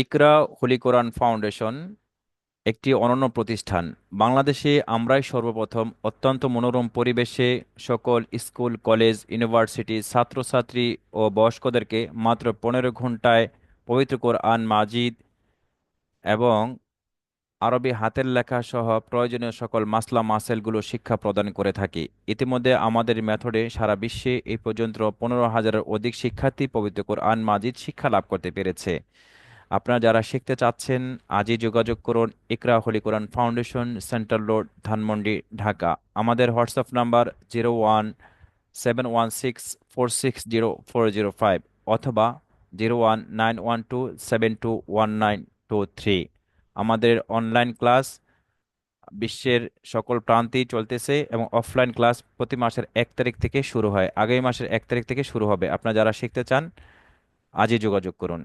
ইকরা হোলি কোরআন foundation একটি অনন্য প্রতিষ্ঠান। বাংলাদেশে আমরাই সর্বপ্রথম অত্যন্ত মনোরম পরিবেশে সকল স্কুল, কলেজ, ইউনিভার্সিটি, ছাত্রছাত্রী ও বয়স্কদেরকে মাত্র পনেরো ঘন্টায় পবিত্র কোরআন মাজিদ এবং আরবি হাতের লেখা সহ প্রয়োজনীয় সকল মাসলা মাসেলগুলো শিক্ষা প্রদান করে থাকি। ইতিমধ্যে আমাদের মেথডে সারা বিশ্বে এই পর্যন্ত পনেরো হাজারের অধিক শিক্ষার্থী পবিত্র কোরআন মাজিদ শিক্ষা লাভ করতে পেরেছে। আপনারা যারা শিখতে চাচ্ছেন, আজই যোগাযোগ করুন Iqra holy Quran foundation, central road, Dhanmondi, Dhaka. আমাদের WhatsApp number zero one seven one six four six zero four zero five অথবা zero one nine one two seven two one nine two three. আমাদের online class বিশ্বের সকল প্রান্তেই চলতেছে এবং offline class প্রতি মাসের এক তারিখ থেকে শুরু হয়। আগামী মাসের এক তারিখ থেকে শুরু হবে। আপনারা যারা শিখতে চান, আজই যোগাযোগ করুন।